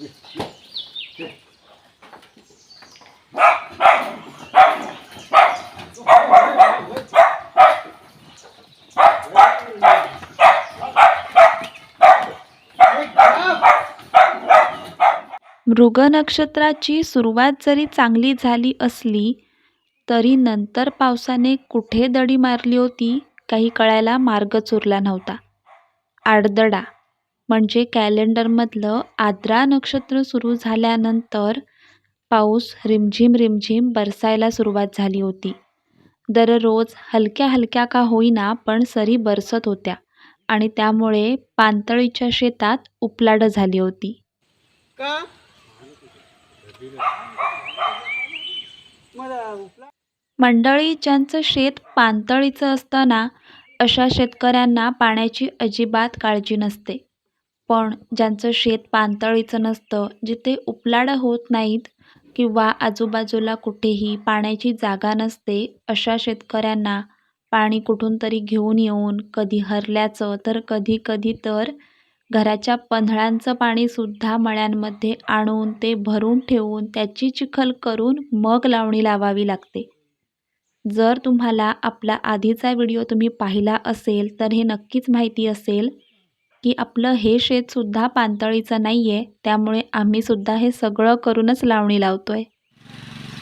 मृग नक्षत्राची सुरुवात जरी चांगली झाली असली तरी नंतर पावसाने कुठे दडी मारली होती काही कळायला मार्गच उरला नव्हता. आडदडा म्हणजे कॅलेंडरमधलं आद्रा नक्षत्र सुरू झाल्यानंतर पाऊस रिमझिम रिमझिम बरसायला सुरुवात झाली होती. दररोज हलक्या हलक्या का होईना पण सरी बरसत होत्या आणि त्यामुळे पानतळीच्या शेतात उपलाड झाली होती. मंडळी ज्यांचं शेत पानतळीचं असतं ना अशा शेतकऱ्यांना पाण्याची अजिबात काळजी नसते. पण ज्यांचं शेत पाणतळीचं नसतं जिथे उपलाडं होत नाहीत किंवा आजूबाजूला कुठेही पाण्याची जागा नसते अशा शेतकऱ्यांना पाणी कुठून तरी घेऊन येऊन कधी हरल्याचं तर कधी कधी तर घराच्या पन्हाळांचं पाणीसुद्धा मळ्यांमध्ये आणून ते भरून ठेवून त्याची चिखल करून मग लावणी लावावी लागते. जर तुम्हाला आपला आधीचा व्हिडिओ तुम्ही पाहिला असेल तर हे नक्कीच माहिती असेल. की आपलं हे शेतसुद्धा पानतळीचं नाही आहे त्यामुळे आम्हीसुद्धा हे सगळं करूनच लावणी लावतो आहे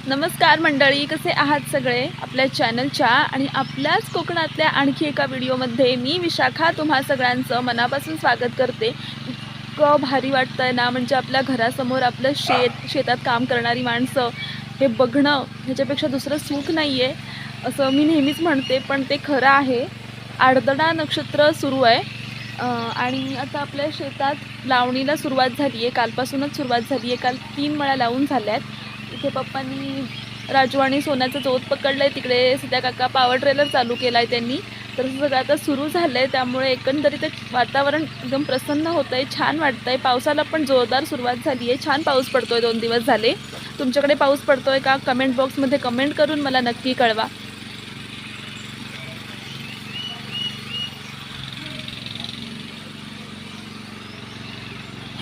नमस्कार मंडळी कसे आहात सगळे? आपल्या चॅनलच्या आणि आपल्याच कोकणातल्या आणखी एका व्हिडिओमध्ये मी विशाखा तुम्हा सगळ्यांचं मनापासून स्वागत करते. इतकं भारी वाटतं आहे ना म्हणजे आपल्या घरासमोर आपलं शेत शेतात काम करणारी माणसं हे बघणं ह्याच्यापेक्षा दुसरं सुख नाही आहे असं मी नेहमीच म्हणते पण ते खरं आहे. आडदडा नक्षत्र सुरू आहे. आणि आता आपल्या शेतात लावणीला सुरुवात झाली आहे. कालपासूनच सुरुवात झाली आहे. काल तीन मळ्या लावून झाल्या आहेत. इथे पप्पांनी राजू आणि सोन्याचं जोत पकडलं आहे तिकडे सध्या काका पॉवर ट्रेलर चालू केला आहे त्यांनी. तर सगळं आता सुरू झालं आहे त्यामुळे एकंदरीत वातावरण एकदम प्रसन्न होतं आहे छान वाटतं आहे पावसाला पण जोरदार सुरुवात झाली आहे. छान पाऊस पडतो आहे दोन दिवस झाले. तुमच्याकडे पाऊस पडतो आहे का कमेंट बॉक्समध्ये कमेंट करून मला नक्की कळवा.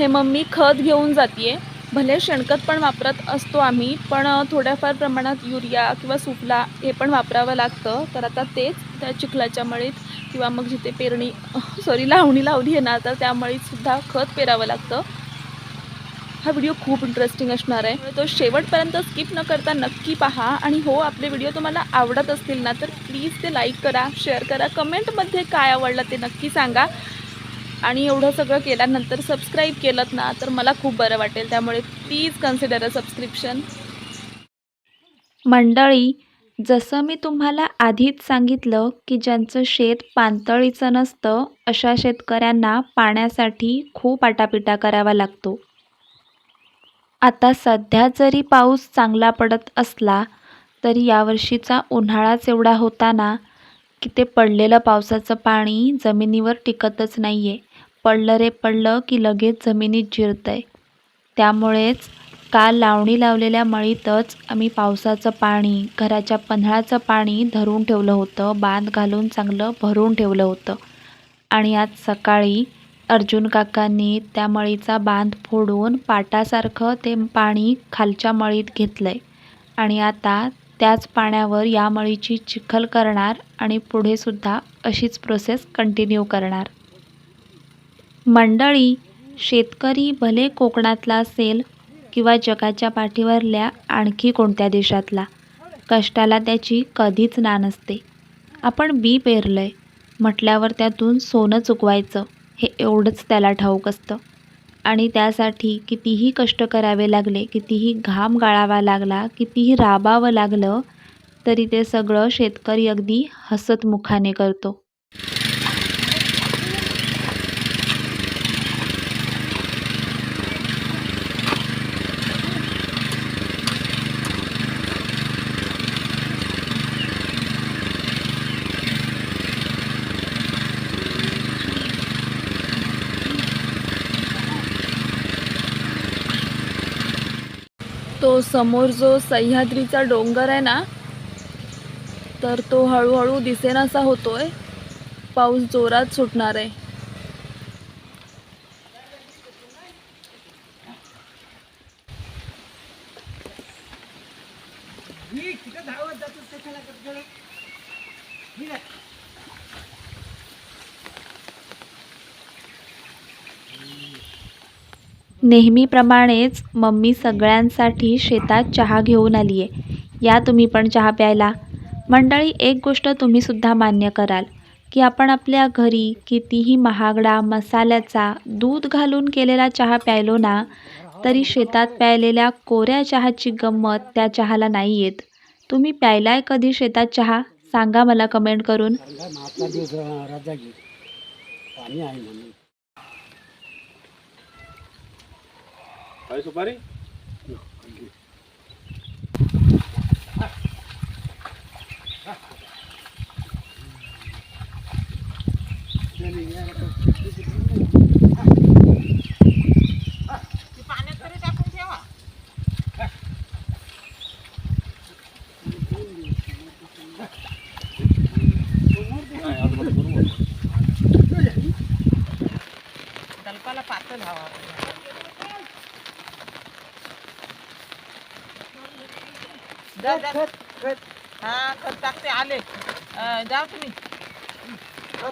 हे मम्मी खत घेऊन जाते भले शेणखत पण वापरत असतो आम्ही पण थोड्याफार प्रमाणात युरिया किंवा सुफला हे पण वापरावं लागतं. तर आता तेच त्या चिखलाच्या मळीत किंवा मग जिथे पेरणी सॉरी लावणी लावली आहे ना आता त्या मळीतसुद्धा खत पेरावं लागतं. हा व्हिडिओ खूप इंटरेस्टिंग असणार आहे. तो शेवटपर्यंत स्किप न करता नक्की पहा. आणि हो आपले व्हिडिओ तुम्हाला आवडत असतील ना तर प्लीज ते लाईक करा शेअर करा. कमेंटमध्ये काय आवडलं ते नक्की सांगा. आणि एवढं सगळं केल्यानंतर सबस्क्राईब केलं ना तर मला खूप बरं वाटेल. त्यामुळे प्लीज कन्सिडर अ सबस्क्रिप्शन मंडळी जसं मी तुम्हाला आधीच सांगितलं की ज्यांचं शेत पानतळीचं नसतं अशा शेतकऱ्यांना पाण्यासाठी खूप आटापिटा करावा लागतो. आता सध्या जरी पाऊस चांगला पडत असला तरी यावर्षीचा उन्हाळाच एवढा होता ना की ते पडलेलं पावसाचं पाणी जमिनीवर टिकतच नाही आहे पडलं रे पडलं की लगेच जमिनीत जिरतं आहे त्यामुळेच काल लावणी लावलेल्या मळीतच आम्ही पावसाचं पाणी घराच्या पन्हाळाचं पाणी धरून ठेवलं होतं बांध घालून चांगलं भरून ठेवलं होतं. आणि आज सकाळी अर्जुन काकांनी त्या मळीचा बांध फोडून पाटासारखं ते पाणी खालच्या मळीत घेतलं आहे आणि आता त्याच पाण्यावर या मळीची चिखल करणार आणि पुढेसुद्धा अशीच प्रोसेस कंटिन्यू करणार. मंडळी शेतकरी भले कोकणातला असेल किंवा जगाच्या पाठीवरल्या आणखी कोणत्या देशातला कष्टाला त्याची कधीच ना नसते. आपण बी पेरलं आहे म्हटल्यावर त्यातून सोनं चुकवायचं हे एवढंच त्याला ठाऊक असतं. आणि त्यासाठी कितीही कष्ट करावे लागले कितीही घाम गाळावा लागला कितीही राबावं लागलं तरी ते सगळं शेतकरी अगदी हसतमुखाने करतो. तो समोर जो सह्याद्रीचा डोंगर आहे ना तर तो हळूहळू दिसेनासा होतोय. पाऊस जोरात सुटणार आहे. नेहमीप्रमाणेच मम्मी सगळ्यांसाठी शेतात चहा घेऊन आली आहे या तुम्ही पण चहा प्यायला. मंडळी एक गोष्ट तुम्हीसुद्धा मान्य कराल की आपण आपल्या घरी कितीही महागडा मसाल्याचा दूध घालून केलेला चहा प्यायलो ना तरी शेतात प्यायलेल्या कोऱ्या चहाची गंमत त्या चहाला नाही येत. तुम्ही प्यायलाय कधी शेतात चहा? सांगा मला कमेंट करून. आजचा दिवस रजा घे पाणी आहे म्हणून जा जा. हा खत टाकते आले. अं, जा तुम्ही.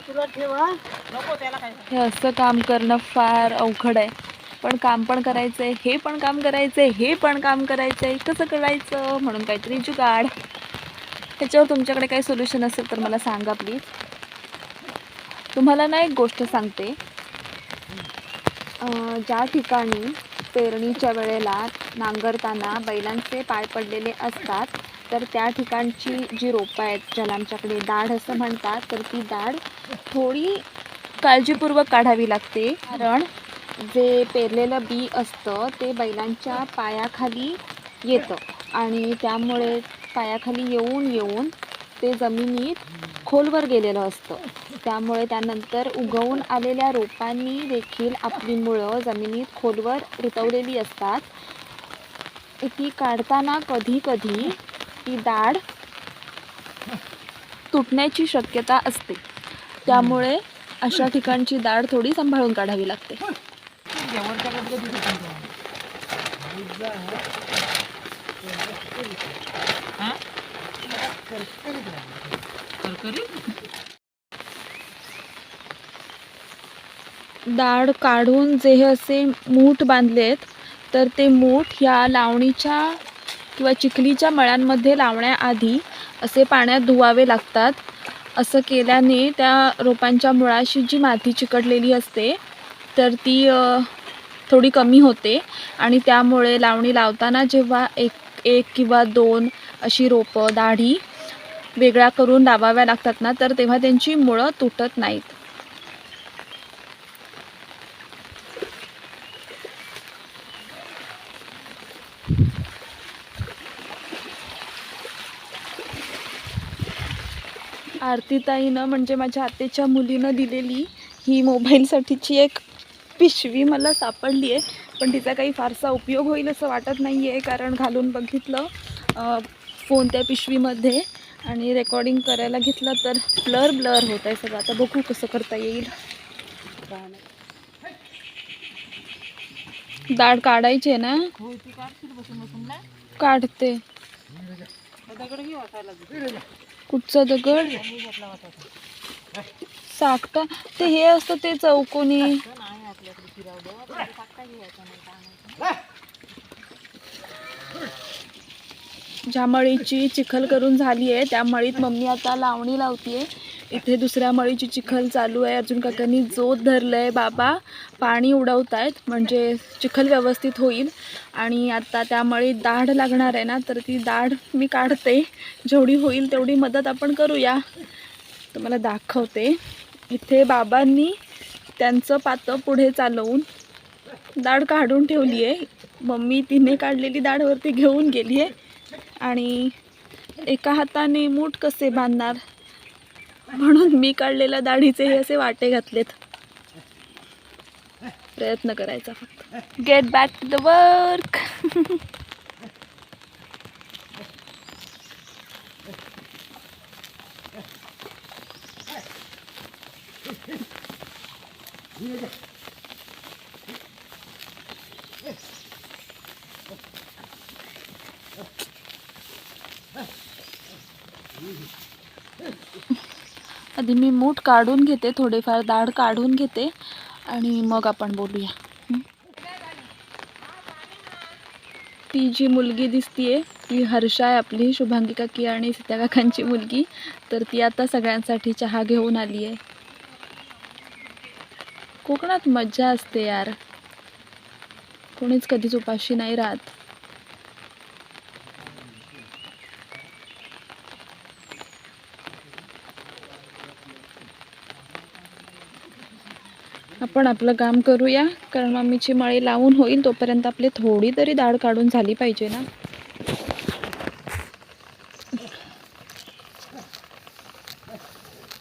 तुला ठेवा नको त्याला काय हे असं काम करणं फार अवघड आहे. पण काम पण करायचं आहे हे पण काम करायचं आहे हे पण काम करायचं आहे कसं करायचं? म्हणून काहीतरी जुगाड. ह्याच्यावर तुमच्याकडे काही सोल्युशन असेल तर मला सांगा प्लीज तुम्हाला ना एक गोष्ट सांगते. अं, ज्या ठिकाणी पेरणीच्या वेळेला नांगरताना बैलांचे पाय पडलेले असतात. तर त्या ठिकाणची जी रोपं आहेत ज्याला आमच्याकडे दाढ असं म्हणतात तर ती दाढ थोडी काळजीपूर्वक काढावी लागते. कारण जे पेरलेलं बी असतं ते बैलांच्या पायाखाली येतं. आणि त्यामुळे पायाखाली येऊन येऊन ते जमिनीत खोलवर गेलेलं असतं. त्यामुळे त्यानंतर उगवून आलेल्या रोपांनी देखील आपली मुळं जमिनीत खोलवर रुतवलेली असतात ती काढताना कधी कधी ती दाढ तुटण्याची शक्यता असते त्यामुळे अशा ठिकाणची दाढ थोडी सांभाळून काढावी लागते? करकरीत? दाढ काढून जे हे असे मूठ बांधले आहेत तर ते मूठ ह्या लावणीच्या किंवा चिखलीच्या मळ्यांमध्ये लावण्याआधी असे पाण्यात धुवावे लागतात. असं केल्याने त्या रोपांच्या मुळाशी जी माती चिकटलेली असते तर ती थोडी कमी होते आणि त्यामुळे लावणी लावताना जेव्हा एक एक किंवा दोन अशी रोपं दाढी वेगळ्या करून लावाव्या लागतात ना तर तेव्हा त्यांची मुळं तुटत नाहीत. आरतीताईनं म्हणजे माझ्या आत्याच्या मुलीनं दिलेली ही मोबाईलसाठीची एक पिशवी मला सापडली आहे पण तिचा काही फारसा उपयोग होईल असं वाटत नाही आहे कारण घालून बघितलं फोन त्या पिशवीमध्ये आणि रेकॉर्डिंग करायला घेतलं तर ब्लर ब्लर होत आहे सगळं. आता बघू कसं करता येईल. दाढ काढायची आहे ना? काढते. कुठचा दगड साकटा ते हे असतं ते चौकोनी. ज्या मळीची चिखल करून झाली आहे त्या मळीत मम्मी आता लावणी लावतीये. इथे दुसऱ्या मळीची चिखल चालू आहे. अर्जुन काकांनी जोत धरलंय. बाबा पाणी उडवत आहेत म्हणजे चिखल व्यवस्थित होईल. आणि आता त्या मळीत दाढ लागणार आहे ना तर ती दाढ मी काढते. जेवढी होईल तेवढी मदत आपण करूया. तुम्हाला दाखवते. इथे बाबांनी त्यांचं पातं पुढे चालवून दाढ काढून ठेवली आहे. मम्मी तिने काढलेली दाढवरती घेऊन गेली आहे. आणि एका हाताने मूठ कसे बांधणार? म्हणून मी काढलेल्या दाढीचे हे असे वाटे घातलेत. प्रयत्न करायचा फक्त. Get back to the work आधी मी मूठ काढून घेते थोडेफार दाढ काढून घेते आणि मग आपण बोलूया. ती जी मुलगी दिसतीये ती हर्षा आहे आपली शुभांगी काकी आणि सीता काकांची मुलगी. तर ती आता सगळ्यांसाठी चहा घेऊन आली आहे कोकणात मज्जा असते यार. कोणीच कधीच उपाशी नाही राहत. आपण आपलं काम करूया कारण मम्मीची मळी लावून होईल तोपर्यंत आपली थोडी तरी डाळ काढून झाली पाहिजे ना.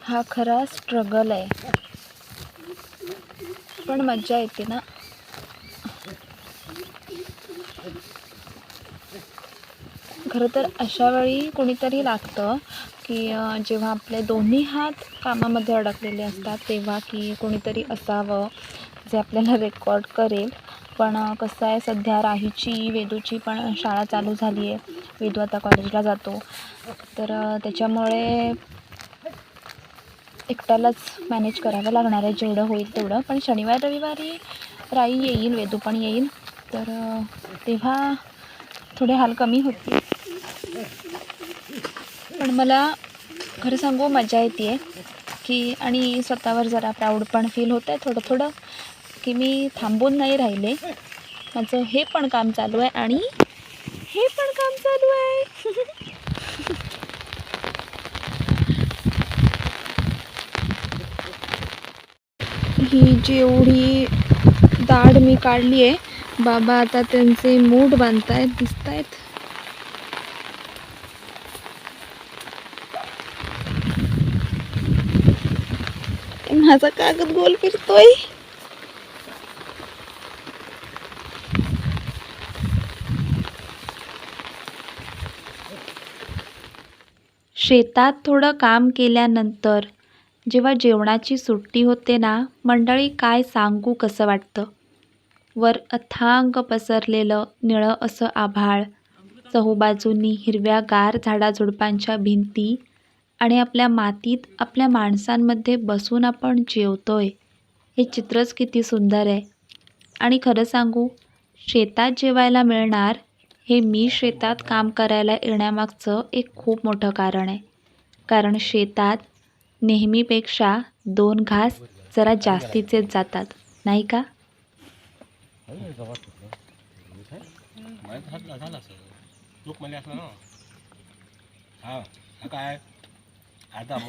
हा खरा स्ट्रगल आहे. पण मज्जा येते ना. खरं तर अशा वेळी कोणीतरी लागतं की जेव्हा आपले दोन्ही हात कामामध्ये अडकलेले असतात तेव्हा की कोणीतरी असावं जे आपल्याला रेकॉर्ड करेल. पण कसं आहे सध्या राहीची वेदूची पण शाळा चालू झाली आहे वेदू आता कॉलेजला जातो. तर त्याच्यामुळे एकट्यालाच मॅनेज करावं लागणार आहे. जेवढं होईल तेवढं. पण शनिवार रविवारी राई येईल वेदू पण येईल. तर तेव्हा थोडे हाल कमी होतील. पण मला खरं सांगू मजा येते आहे की आणि स्वतःवर जरा प्राऊड पण फील होतं आहे थोडं थोडं की मी थांबून नाही राहिले. माझं हे पण काम चालू आहे आणि हे पण काम चालू आहे. ही जेवढी दाढ मी काढली आहे बाबा आता त्यांचे मूठ बांधतायत दिसत आहेत माझा कागद गोल फिरतोय. शेतात थोडं काम केल्यानंतर जेव्हा जेवणाची सुट्टी होते ना मंडळी काय सांगू कसं वाटतं? वर अथांग पसरलेलं निळं असं आभाळ चहूबाजूंनी हिरव्यागार झाडाझुडपांच्या भिंती आणि आपल्या मातीत आपल्या माणसांमध्ये बसून आपण जेवतोय. हे चित्रच किती सुंदर आहे. आणि खरं सांगू शेतात जेवायला मिळणार हे मी शेतात काम करायला येण्यामागचं एक खूप मोठं कारण आहे. कारण शेतात नेहमीपेक्षा दोन घास जरा जास्तीचेच जातात नाही का? काय? Ada.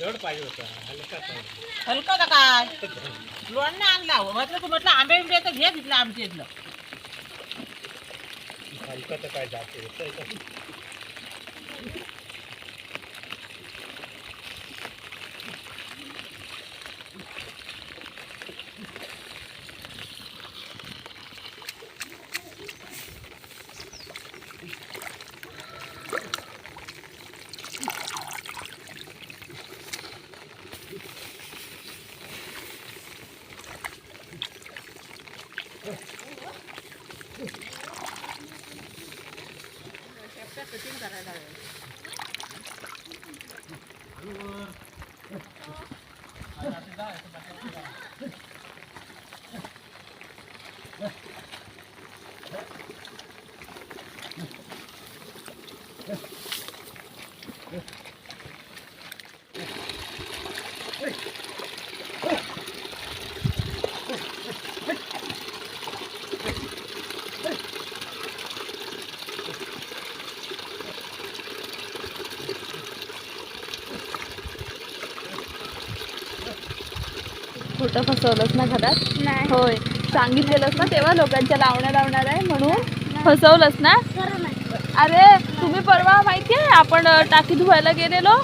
जड पाहिजे होता. हलका पाहिजे. हलका का काय? लोण आणला म्हटलं तू म्हटलं आंबे बिंबे तर घे तिथलं आमच्या इथलं. हलका तर काय जाते. একটা সেটিং করা যাবে खोटं फसवलंस ना घरात? नाही. होय. सांगितलेलंस ना तेव्हा लोकांच्या लावण्या लावणार आहे म्हणून फसवलंस ना? खरं नाही. अरे तुम्ही परवा माहिती आहे आपण टाकी धुवायला गेलेलो?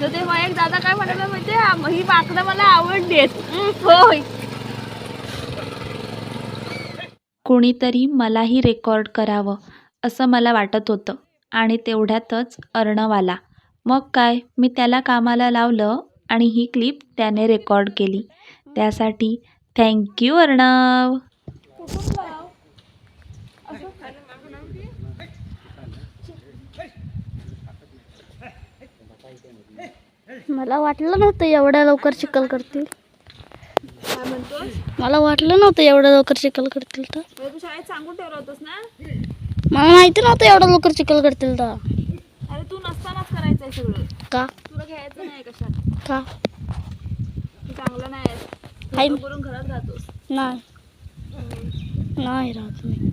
तर तेव्हा एक दादा काय म्हणाला माहिती आहे ही माकडं मला आवडलीत होय. कोणीतरी मलाही रेकॉर्ड करावं असं मला वाटत होतं. आणि तेवढ्यातच अर्णव आला. मग काय मी त्याला कामाला लावलं आणि ही क्लिप त्याने रेकॉर्ड केली. त्यासाठी थँक्यू अर्णव. मला वाटलं नव्हतं एवढ्या लवकर चिखल करतील. मला वाटलं नव्हतं एवढ्या लवकर चिखल करतील तर. अरे तू शाळेत सांगून ठेवलं होतंस ना मला माहिती नव्हतं एवढं लवकर चिखल करतील तर. अरे तू नसतानाच करायचंय सगळं. का? तुला घ्यायचं नाही कशात. का? चांगलं नाही. हाय. बोलून घरात राहतोस? नाही. नाही राहत मी.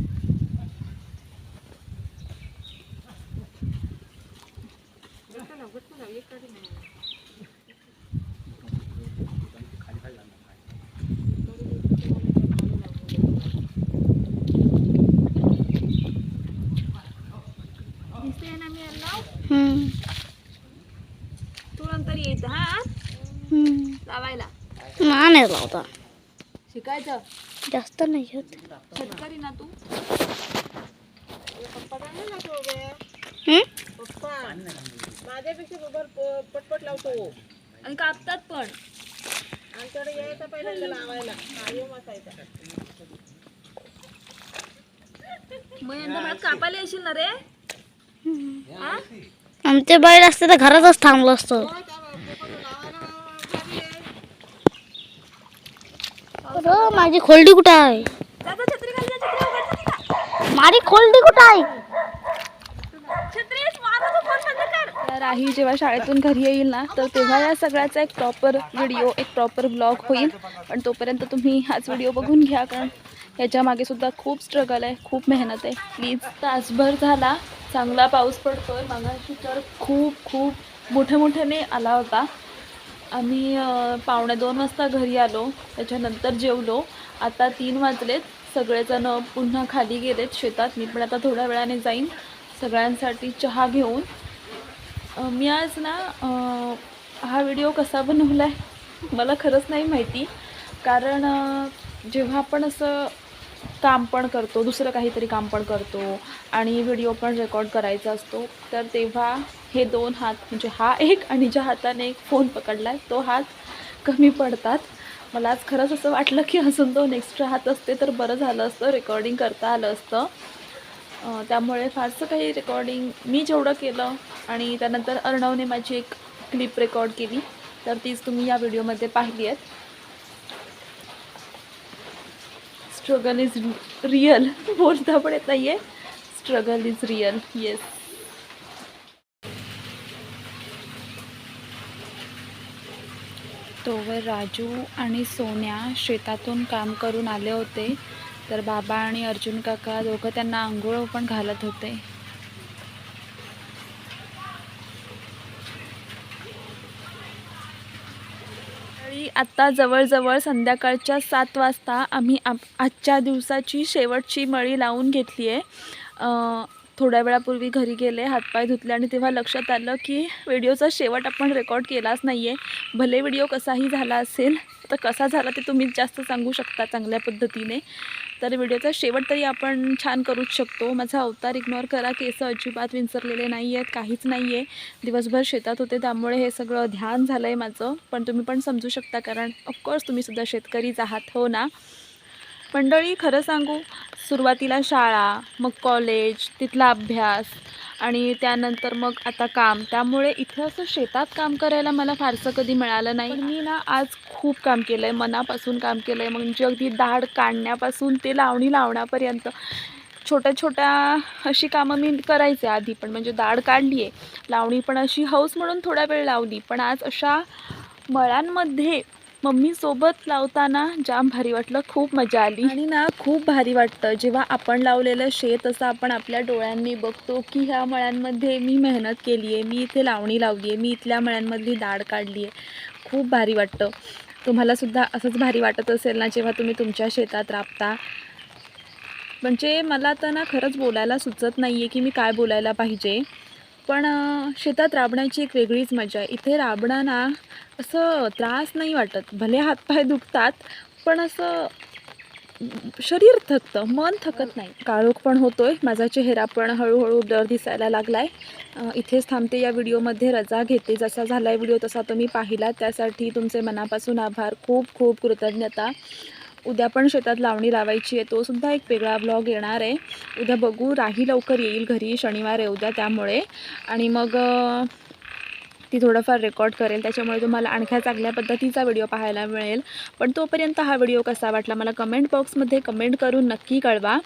दिसते ना मी यांना हम्म. तू नंतर यायचं हा हम्म. लावायला मला नाही लावता. शिकायचं? जास्त नाही येत शेतकरी ना तू? माझ्यापेक्षा बरोबर प- पटपट लावतो. आणि कापतात पण. आमच्याकडे यायचा पहिल्यांदा लावायला. कायम असायचा. मग यंदा मला कापायला येशील ना रे? हा? आमचे बैल असते तर घरातच थांबलो असतो. माझी खोलडी कुठं आहे. माझी खोलडी कुठं आहे. तर राही जेव्हा शाळेतून घरी येईल ना तर तेव्हा या सगळ्याचा एक प्रॉपर व्हिडिओ एक प्रॉपर ब्लॉग होईल. पण तोपर्यंत तुम्ही हाच व्हिडिओ बघून घ्या कारण याच्या मागे सुद्धा खूप स्ट्रगल आहे खूप मेहनत आहे. प्लीज तासभर झाला चांगला पाऊस पडतोय मागाशी तर खूप खूप मोठ्या मोठ्याने आला होता. आम्ही पावणे दोन वाजता घरी आलो. त्याच्यानंतर जेवलो. आता तीन वाजलेत. सगळेजण पुन्हा खाली गेलेत शेतात. मी पण आता थोड्या वेळाने जाईन. सगळ्यांसाठी चहा घेऊन. मी आज ना हा व्हिडिओ कसा बनवला आहे मला खरंच नाही माहिती. कारण जेव्हा आपण असं काम पण करतो दुसरं काहीतरी काम पण करतो आणि व्हिडिओ पण रेकॉर्ड करायचा असतो. तर तेव्हा हे दोन हात म्हणजे हा एक आणि ज्या हाताने एक फोन पकडला आहे तो हात कमी पडतात. मला आज खरंच असं वाटलं की अजून दोन एक्स्ट्रा हात असते तर बरं झालं असतं रेकॉर्डिंग करता आलं असतं. त्यामुळे फारसं काही रेकॉर्डिंग मी जेवढं केलं आणि त्यानंतर अर्णवने माझी एक क्लिप रेकॉर्ड केली तर तीच तुम्ही या व्हिडिओमध्ये पाहिली आहेत. स्ट्रगल इज रिअल बोलता पण येत नाही आहे स्ट्रगल इज रिअल येस तोवर राजू आणि सोन्या शेतातून काम करून आले होते. तर बाबा आणि अर्जुन काका दोघं त्यांना आंघोळ पण घालत होते आणि आत्ता जवळजवळ संध्याकाळच्या सात वाजता आम्ही आप आजच्या दिवसाची शेवटची मळी लावून घेतली आहे. थोड्या वेळापूर्वी घरी गेले हातपाय धुतले आणि तेव्हा लक्षात आलं की व्हिडिओचा शेवट आपण रेकॉर्ड केलाच नाही आहे भले व्हिडिओ कसाही झाला असेल तर कसा झाला ते तुम्हीच जास्त सांगू शकता चांगल्या पद्धतीने. तर व्हिडिओचा शेवट तरी आपण छान करूच शकतो. माझा अवतार इग्नोर करा केसं अजिबात विंचरलेले नाही आहेत काहीच नाही आहे दिवसभर शेतात होते त्यामुळे हे सगळं ध्यान झालं आहे माझं. पण तुम्ही पण समजू शकता कारण ऑफकोर्स तुम्हीसुद्धा शेतकरीच आहात हो ना? मंडळी खरं सांगू सुरुवातीला शाळा मग कॉलेज तिथला अभ्यास आणि त्यानंतर मग आता काम. त्यामुळे इथं असं शेतात काम करायला मला फारसं कधी मिळालं नाही. मी ना आज खूप काम केलं आहे मनापासून काम केलं आहे म्हणजे अगदी दाढ काढण्यापासून ते लावणी लावण्यापर्यंत. छोट्या छोट्या अशी कामं मी करायचे आधी पण म्हणजे दाढ काढली आहे लावणी पण अशी हौस म्हणून थोडा वेळ लावली. पण आज अशा मळ्यांमध्ये मम्मीसोबत लावताना जाम भारी वाटलं खूप मजा आली. आणि ना खूप भारी वाटतं. जेव्हा आपण लावलेलं शेत असं आपण आपल्या डोळ्यांनी बघतो की ह्या मळ्यांमध्ये मी मेहनत केली आहे मी इथे लावणी लावली आहे मी इथल्या मळ्यांमधली डाळ काढली आहे खूप भारी वाटतं. तुम्हालासुद्धा असंच भारी वाटत असेल ना जेव्हा तुम्ही तुमच्या शेतात राबता? म्हणजे मला तर ना खरंच बोलायला सुचत नाही आहे की मी काय बोलायला पाहिजे. पण शेतात राबण्याची एक वेगळीच मजा आहे. इथे राबणं ना असं त्रास नाही वाटत. भले हातपाय दुखतात पण असं शरीर थकतं मन थकत नाही. काळोख पण होतोय. माझा चेहरा पण हळूहळू ब्लर दिसायला लागलाय. अं, इथेच थांबते या व्हिडिओमध्ये. रजा घेते. जसा झाला आहे व्हिडिओ तसा तुम्ही पाहिला. त्यासाठी तुमचे मनापासून आभार. खूप खूप कृतज्ञता. उद्या पण शेतात लावणी लावायची आहे. तो सुद्धा एक वेगळा ब्लॉग येणार आहे. उद्या बघू. राही लवकर येईल घरी. शनिवार आहे उद्या त्यामुळे. आणि मग ती थोडंफार रेकॉर्ड करेल त्याच्यामुळे तुम्हाला आणखी चांगल्या पद्धतीचा व्हिडिओ पाहायला मिळेल. पण तोपर्यंत हा व्हिडिओ कसा वाटला मला कमेंट बॉक्समध्ये कमेंट करून नक्की कळवा.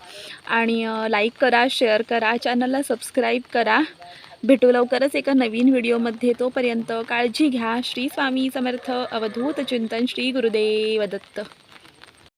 आणि लाईक करा शेअर करा चॅनलला सबस्क्राईब करा. भेटू लवकरच एका नवीन व्हिडिओमध्ये. तोपर्यंत काळजी घ्या. श्री स्वामी समर्थ अवधूत चिंतन श्री गुरुदेव दत्त.